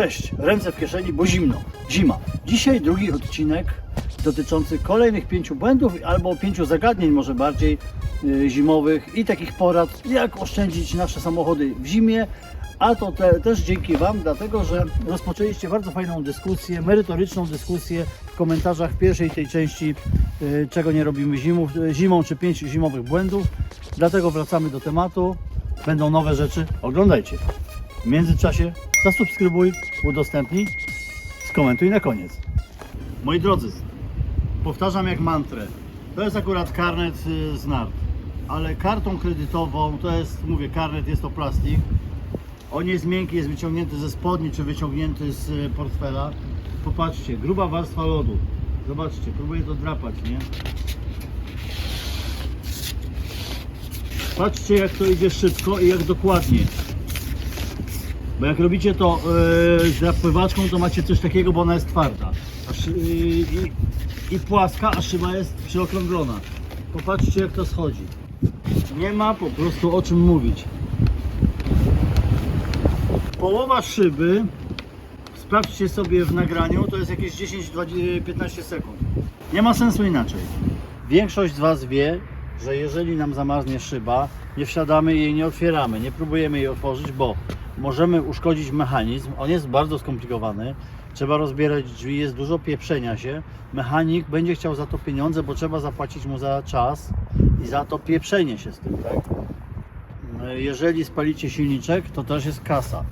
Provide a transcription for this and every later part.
Cześć, ręce w kieszeni, bo zimno, zima. Dzisiaj drugi odcinek dotyczący kolejnych pięciu błędów albo pięciu zagadnień może bardziej y, zimowych i takich porad, jak oszczędzić nasze samochody w zimie. A to te, też dzięki Wam, dlatego że rozpoczęliście bardzo fajną dyskusję, merytoryczną dyskusję w komentarzach pierwszej tej części, y, czego nie robimy zimą, zimą czy pięć zimowych błędów. Dlatego wracamy do tematu. Będą nowe rzeczy, oglądajcie. W międzyczasie zasubskrybuj, udostępnij, skomentuj na koniec. Moi drodzy, powtarzam jak mantrę. To jest akurat karnet y, z nart, ale kartą kredytową to jest, mówię, karnet jest to plastik. On jest miękki, jest wyciągnięty ze spodni czy wyciągnięty z y, portfela. Popatrzcie, gruba warstwa lodu. Zobaczcie, próbuję to drapać, nie? Patrzcie jak to idzie szybko i jak dokładnie. Bo jak robicie to yy, z napływaczką, to macie coś takiego, bo ona jest twarda. A szy- i, i, płaska, a szyba jest przyokrąglona. Popatrzcie jak to schodzi. Nie ma po prostu o czym mówić. Połowa szyby, sprawdźcie sobie w nagraniu, to jest jakieś 10-15 sekund. Nie ma sensu inaczej. Większość z Was wie, że jeżeli nam zamarznie szyba, nie wsiadamy i jej nie otwieramy, nie próbujemy jej otworzyć, bo możemy uszkodzić mechanizm. On jest bardzo skomplikowany. Trzeba rozbierać drzwi, jest dużo pieprzenia się. Mechanik będzie chciał za to pieniądze, bo trzeba zapłacić mu za czas i za to pieprzenie się z tym, tak? Jeżeli spalicie silniczek, to też jest kasa.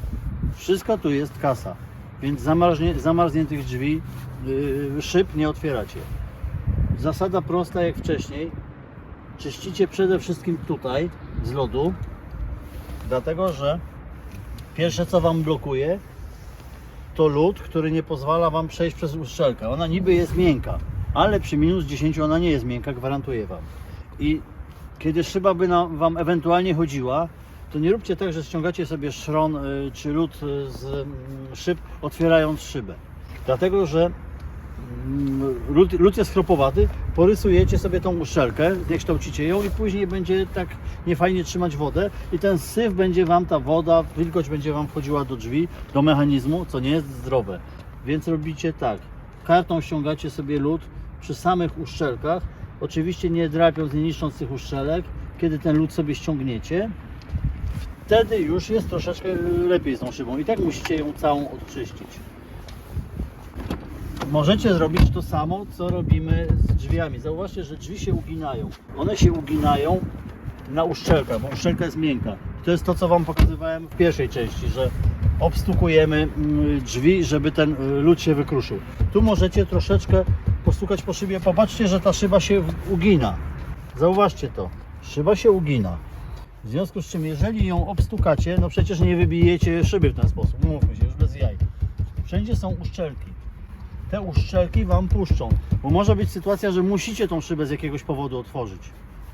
Wszystko tu jest kasa. Więc zamarznie, zamarzniętych drzwi, yy, szyb nie otwieracie. Zasada prosta jak wcześniej. Czyścicie przede wszystkim tutaj z lodu, dlatego że pierwsze co Wam blokuje to lód, który nie pozwala Wam przejść przez uszczelkę. Ona niby jest miękka, ale przy minus 10 ona nie jest miękka, gwarantuję Wam. I kiedy szyba by nam, Wam ewentualnie chodziła, to nie róbcie tak, że ściągacie sobie szron y, czy lód y, z mm, szyb, otwierając szybę. Dlatego, że lód, lód jest chropowaty, porysujecie sobie tą uszczelkę, zniekształcicie ją i później będzie tak niefajnie trzymać wodę i ten syf będzie Wam, ta woda, wilgoć będzie Wam wchodziła do drzwi, do mechanizmu, co nie jest zdrowe. Więc robicie tak, kartą ściągacie sobie lód przy samych uszczelkach, oczywiście nie drapiąc, nie niszcząc tych uszczelek, kiedy ten lód sobie ściągniecie, wtedy już jest troszeczkę lepiej z tą szybą i tak musicie ją całą odczyścić. Możecie zrobić to samo, co robimy z drzwiami. Zauważcie, że drzwi się uginają. One się uginają na uszczelkach, bo uszczelka jest miękka. To jest to, co Wam pokazywałem w pierwszej części, że obstukujemy mm, drzwi, żeby ten y, lód się wykruszył. Tu możecie troszeczkę postukać po szybie. Popatrzcie, że ta szyba się ugina. Zauważcie to. Szyba się ugina. W związku z czym, jeżeli ją obstukacie, no przecież nie wybijecie szyby w ten sposób. Mówmy się, już bez jaj. Wszędzie są uszczelki te uszczelki Wam puszczą. Bo może być sytuacja, że musicie tą szybę z jakiegoś powodu otworzyć.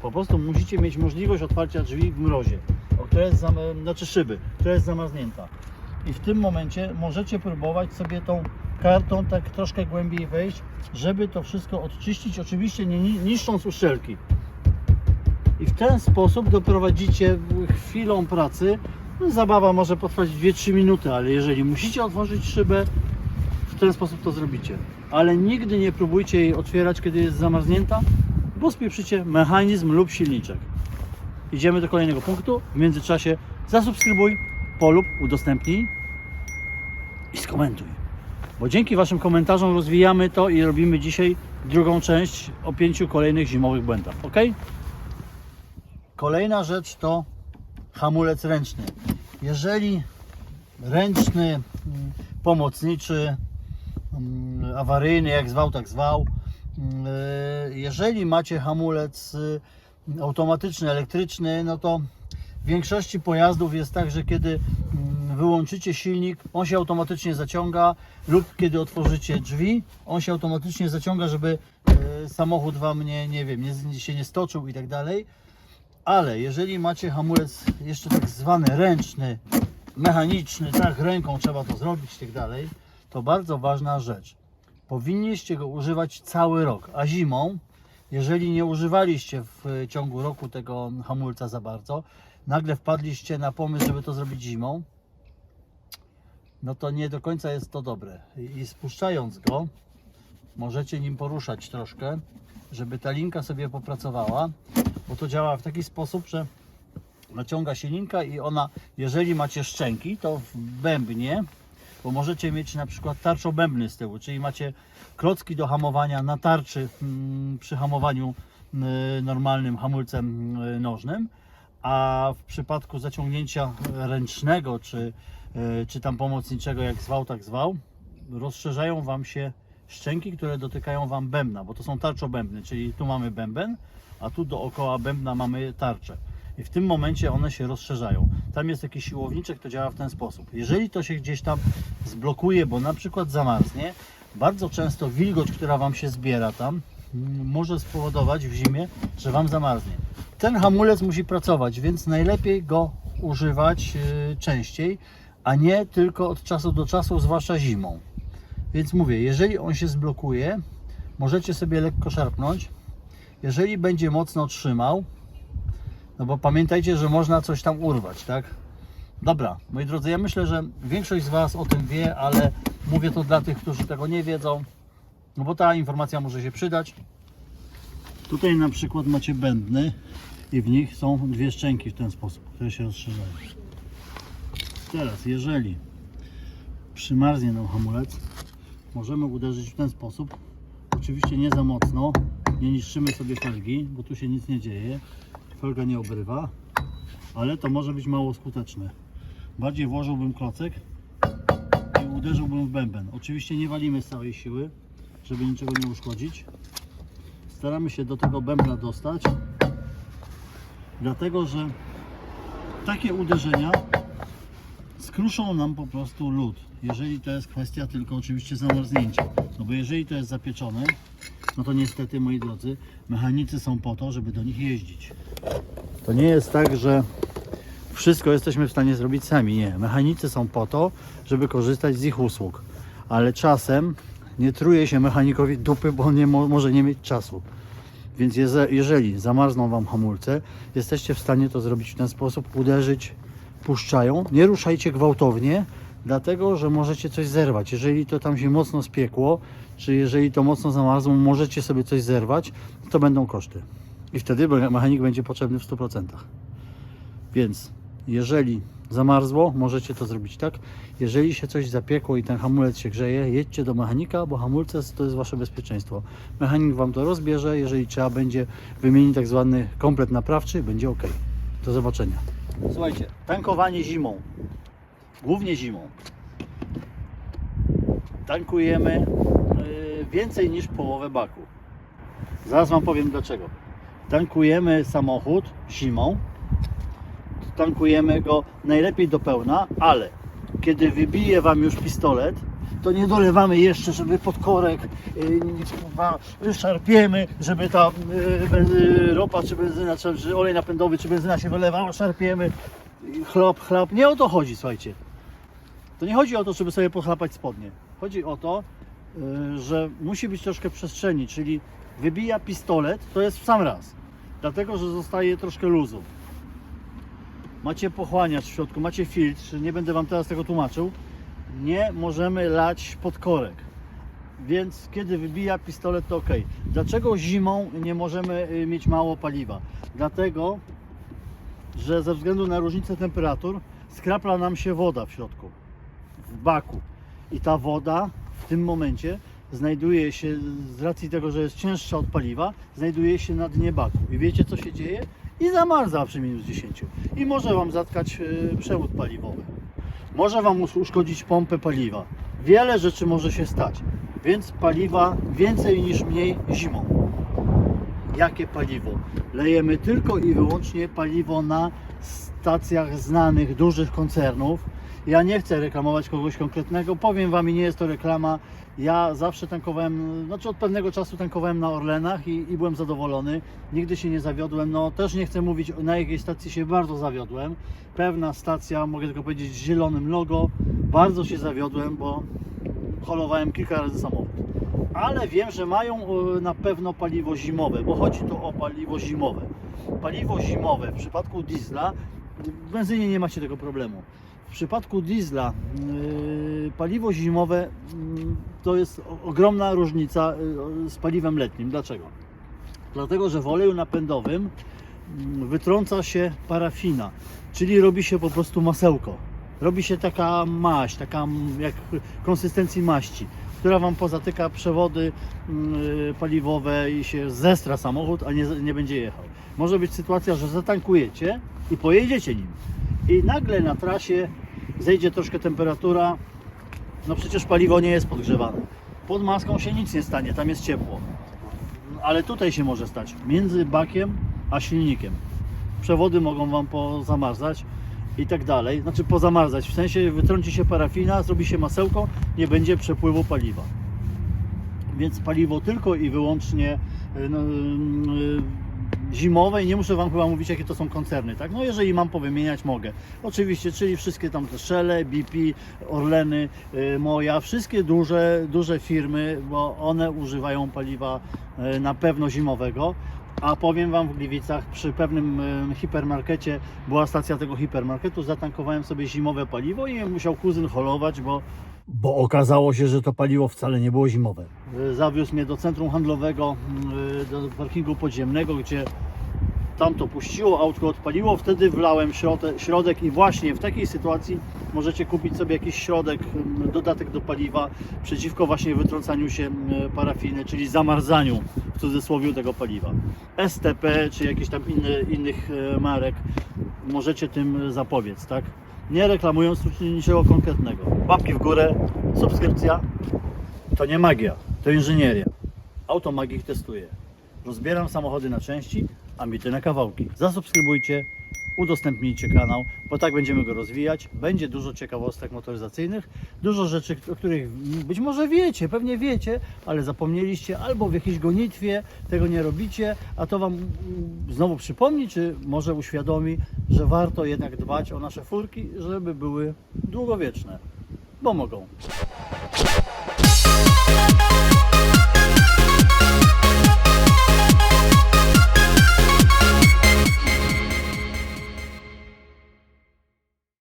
Po prostu musicie mieć możliwość otwarcia drzwi w mrozie, która jest znaczy szyby, która jest zamarznięta. I w tym momencie możecie próbować sobie tą kartą tak troszkę głębiej wejść, żeby to wszystko odczyścić, oczywiście nie ni- niszcząc uszczelki. I w ten sposób doprowadzicie chwilą pracy. No, zabawa może potrwać 2-3 minuty, ale jeżeli musicie otworzyć szybę, ten sposób to zrobicie. Ale nigdy nie próbujcie jej otwierać, kiedy jest zamarznięta, bo spieprzycie mechanizm lub silniczek. Idziemy do kolejnego punktu. W międzyczasie zasubskrybuj, polub, udostępnij i skomentuj. Bo dzięki Waszym komentarzom rozwijamy to i robimy dzisiaj drugą część o pięciu kolejnych zimowych błędach. Ok? Kolejna rzecz to hamulec ręczny. Jeżeli ręczny, pomocniczy, awaryjny, jak zwał, tak zwał. Mm, y, Jeżeli macie hamulec y, automatyczny, elektryczny, no to w większości pojazdów jest tak, że kiedy mm, wyłączycie silnik, on się automatycznie zaciąga lub kiedy otworzycie drzwi, on się automatycznie zaciąga, żeby y, samochód Wam nie, nie wiem, nie, się nie stoczył i tak dalej. Ale jeżeli macie hamulec jeszcze tak zwany ręczny, mechaniczny, tak ręką trzeba to zrobić i tak dalej, to bardzo ważna rzecz. Powinniście go używać cały rok, a zimą, jeżeli nie używaliście w ciągu roku tego hamulca za bardzo, nagle wpadliście na pomysł, żeby to zrobić zimą, no to nie do końca jest to dobre. I i spuszczając go, możecie nim poruszać troszkę, żeby ta linka sobie popracowała, bo to działa w taki sposób, że naciąga się linka i ona, jeżeli macie szczęki, to w bębnie, bo możecie mieć na przykład tarczobębny z tyłu, czyli macie klocki do hamowania na tarczy mm, przy hamowaniu y, normalnym hamulcem y, nożnym, a w przypadku zaciągnięcia ręcznego czy, y, czy tam pomocniczego, jak zwał, tak zwał, rozszerzają Wam się szczęki, które dotykają Wam bębna, bo to są tarczobębny, czyli tu mamy bęben, a tu dookoła bębna mamy tarczę. I w tym momencie one się rozszerzają. Tam jest jakiś siłowniczek, to działa w ten sposób. Jeżeli to się gdzieś tam zblokuje, bo na przykład zamarznie, bardzo często wilgoć, która Wam się zbiera tam, może spowodować w zimie, że Wam zamarznie. Ten hamulec musi pracować, więc najlepiej go używać yy, częściej, a nie tylko od czasu do czasu, zwłaszcza zimą. Więc mówię, jeżeli on się zblokuje, możecie sobie lekko szarpnąć. Jeżeli będzie mocno trzymał, no bo pamiętajcie, że można coś tam urwać, tak? Dobra, moi drodzy, ja myślę, że większość z Was o tym wie, ale mówię to dla tych, którzy tego nie wiedzą, no bo ta informacja może się przydać. Tutaj na przykład macie bębny i w nich są dwie szczęki w ten sposób, które się rozszerzają. Teraz, jeżeli przymarznie nam hamulec, możemy uderzyć w ten sposób. Oczywiście nie za mocno, nie niszczymy sobie felgi, bo tu się nic nie dzieje. Felga nie obrywa, ale to może być mało skuteczne. Bardziej włożyłbym klocek i uderzyłbym w bęben. Oczywiście nie walimy z całej siły, żeby niczego nie uszkodzić. Staramy się do tego bębna dostać, dlatego że takie uderzenia skruszą nam po prostu lód, jeżeli to jest kwestia tylko oczywiście zamarznięcia. No bo jeżeli to jest zapieczone, no to niestety moi drodzy, mechanicy są po to, żeby do nich jeździć. To nie jest tak, że wszystko jesteśmy w stanie zrobić sami. Nie, mechanicy są po to, żeby korzystać z ich usług. Ale czasem nie truje się mechanikowi dupy, bo nie mo- może nie mieć czasu. Więc jeżeli zamarzną Wam hamulce, jesteście w stanie to zrobić w ten sposób, uderzyć puszczają. Nie ruszajcie gwałtownie, dlatego że możecie coś zerwać. Jeżeli to tam się mocno spiekło, czy jeżeli to mocno zamarzło, możecie sobie coś zerwać, to będą koszty. I wtedy mechanik będzie potrzebny w 100%. Więc jeżeli zamarzło, możecie to zrobić tak. Jeżeli się coś zapiekło i ten hamulec się grzeje, jedźcie do mechanika, bo hamulce to jest Wasze bezpieczeństwo. Mechanik Wam to rozbierze, jeżeli trzeba będzie wymienić tak zwany komplet naprawczy, będzie ok. Do zobaczenia. Słuchajcie, tankowanie zimą, głównie zimą. Tankujemy yy, więcej niż połowę baku. Zaraz Wam powiem dlaczego. Tankujemy samochód zimą, tankujemy go najlepiej do pełna, ale kiedy wybije Wam już pistolet, to nie dolewamy jeszcze, żeby pod korek kurwa, szarpiemy, żeby ta yy, benzy- ropa czy benzyna, czy, olej napędowy, czy benzyna się wylewała, szarpiemy, i chlop, chlap. Nie o to chodzi, słuchajcie. To nie chodzi o to, żeby sobie pochlapać spodnie. Chodzi o to, że musi być troszkę przestrzeni, czyli wybija pistolet, to jest w sam raz. Dlatego, że zostaje troszkę luzu. Macie pochłaniacz w środku, macie filtr, nie będę Wam teraz tego tłumaczył. Nie możemy lać pod korek. Więc kiedy wybija pistolet, to ok. Dlaczego zimą nie możemy y, mieć mało paliwa? Dlatego, że ze względu na różnicę temperatur skrapla nam się woda w środku, w baku. I ta woda w tym momencie znajduje się, z racji tego, że jest cięższa od paliwa, znajduje się na dnie baku. I wiecie co się dzieje? I zamarza przy minus 10. I może Wam zatkać y, przewód paliwowy. Może Wam us- uszkodzić pompę paliwa. Wiele rzeczy może się stać. Więc paliwa więcej niż mniej zimą. Jakie paliwo? Lejemy tylko i wyłącznie paliwo na stacjach znanych, dużych koncernów. Ja nie chcę reklamować kogoś konkretnego, powiem Wam i nie jest to reklama. Ja zawsze tankowałem, znaczy od pewnego czasu tankowałem na Orlenach i, i byłem zadowolony. Nigdy się nie zawiodłem. No też nie chcę mówić na jakiej stacji się bardzo zawiodłem. Pewna stacja, mogę tylko powiedzieć z zielonym logo. Bardzo się zawiodłem, bo holowałem kilka razy samochód. Ale wiem, że mają e, na pewno paliwo zimowe, bo chodzi tu o paliwo zimowe. Paliwo zimowe w przypadku diesla, w benzynie nie macie tego problemu. W przypadku diesla yy, paliwo zimowe yy, to jest ogromna różnica yy, z paliwem letnim. Dlaczego? Dlatego, że w oleju napędowym mm, wytrąca się parafina, czyli robi się po prostu masełko. Robi się taka maść, taka jak konsystencji maści, która Wam pozatyka przewody mm, paliwowe i się zestra samochód, a nie, nie będzie jechał. Może być sytuacja, że zatankujecie i pojedziecie nim i nagle na trasie zejdzie troszkę temperatura, no przecież paliwo nie jest podgrzewane. Pod maską się nic nie stanie, tam jest ciepło. Ale tutaj się może stać, między bakiem a silnikiem. Przewody mogą Wam pozamarzać i tak dalej. Znaczy pozamarzać, w sensie wytrąci się parafina, zrobi się masełko, nie będzie przepływu paliwa. Więc paliwo tylko i wyłącznie y, no, zimowe i nie muszę Wam chyba mówić jakie to są koncerny, tak? No jeżeli mam powymieniać mogę. Oczywiście, czyli wszystkie tam te BP, Orleny, y, Moja, wszystkie duże, duże firmy, bo one używają paliwa y, na pewno zimowego. A powiem Wam w Gliwicach, przy pewnym y, hipermarkecie była stacja tego hipermarketu, zatankowałem sobie zimowe paliwo i musiał kuzyn holować, bo bo okazało się, że to paliwo wcale nie było zimowe. Y, Zawiózł mnie do centrum handlowego, y, do parkingu podziemnego, gdzie tam to puściło, autko odpaliło, wtedy wlałem środek, i właśnie w takiej sytuacji możecie kupić sobie jakiś środek, mm, dodatek do paliwa przeciwko właśnie wytrącaniu się mm, parafiny, czyli zamarzaniu w cudzysłowie tego paliwa. STP czy jakichś tam inny, innych e, marek możecie tym zapobiec, tak? Nie reklamując niczego konkretnego. Łapki w górę, subskrypcja. To nie magia, to inżynieria. Automagik testuje. Rozbieram samochody na części, a mity na kawałki. Zasubskrybujcie, udostępnijcie kanał, bo tak będziemy go rozwijać. Będzie dużo ciekawostek motoryzacyjnych, dużo rzeczy, o których być może wiecie, pewnie wiecie, ale zapomnieliście albo w jakiejś gonitwie tego nie robicie, a to Wam znowu przypomni, czy może uświadomi, że warto jednak dbać o nasze furki, żeby były długowieczne, bo mogą.